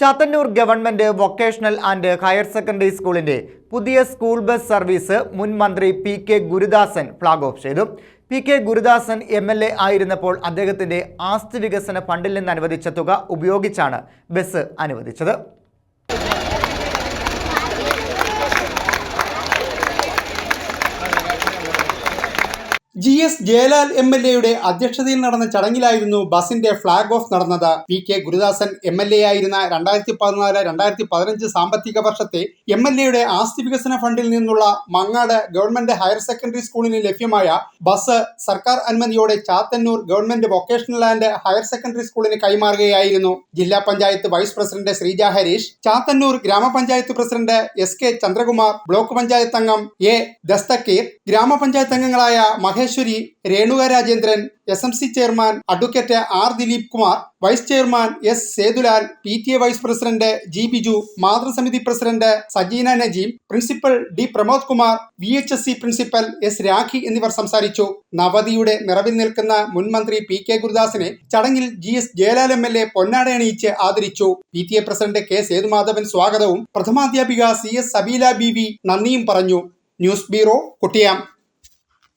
Chathannoor government vocational and higher secondary സ്കൂളിന്റെ പുതിയ school bus service മുൻ മന്ത്രി P K Gurudasan flag off ചെയ്തു. P K Gurudasan M L A ആയിരുന്നപ്പോൾ അദ്ദേഹത്തിന്റെ ആസ്തി വികസന ഫണ്ടിൽ നിന്ന് അനുവദിച്ച തുക ഉപയോഗിച്ചാണ് ബസ് അനുവദിച്ചത്. G S Jayalal M L എയുടെ അധ്യക്ഷതയിൽ നടന്ന ചടങ്ങിലായിരുന്നു ബസിന്റെ ഫ്ളാഗ് ഓഫ് നടന്നത്. P K Gurudasan M L A ആയിരുന്ന രണ്ടായിരത്തി പതിനാല് രണ്ടായിരത്തി പതിനഞ്ച് സാമ്പത്തിക വർഷത്തെ എം എൽ എയുടെ ആസ്തി വികസന ഫണ്ടിൽ നിന്നുള്ള മങ്ങാട് ഗവൺമെന്റ് ഹയർ സെക്കൻഡറി സ്കൂളിന് ലഭ്യമായ ബസ് സർക്കാർ അനുമതിയോടെ Chathannoor government vocational and higher secondary സ്കൂളിന് കൈമാറുകയായിരുന്നു. ജില്ലാ പഞ്ചായത്ത് വൈസ് പ്രസിഡന്റ് ശ്രീജ ഹരീഷ് ചാത്തന്നൂർ ഗ്രാമപഞ്ചായത്ത് president S K Chandrakumar block panchayat അംഗം എ ദസ്തക്കീർ ഗ്രാമപഞ്ചായത്ത് അംഗങ്ങളായ Maheswari Renuka Rajendran S M C chairman advocate R Dileep Kumar vice chairman S Sethulal P T A vice president G Biju മാതൃസമിതി president Sajeena Najeem principal D Pramod Kumar V H S C principal S Rakhi എന്നിവർ സംസാരിച്ചു. നവതിയുടെ നിറവിൽ നിൽക്കുന്ന മുൻമന്ത്രി P K ഗുരുദാസിനെ ചടങ്ങിൽ G S Jayalal M L A പൊന്നാട അണിയിച്ച് ആദരിച്ചു. P T A president K Sethumadhavan സ്വാഗതവും പ്രഥമാധ്യാപിക C S Sabeela B V നന്ദിയും പറഞ്ഞു. News bureau കുട്ടിയാം.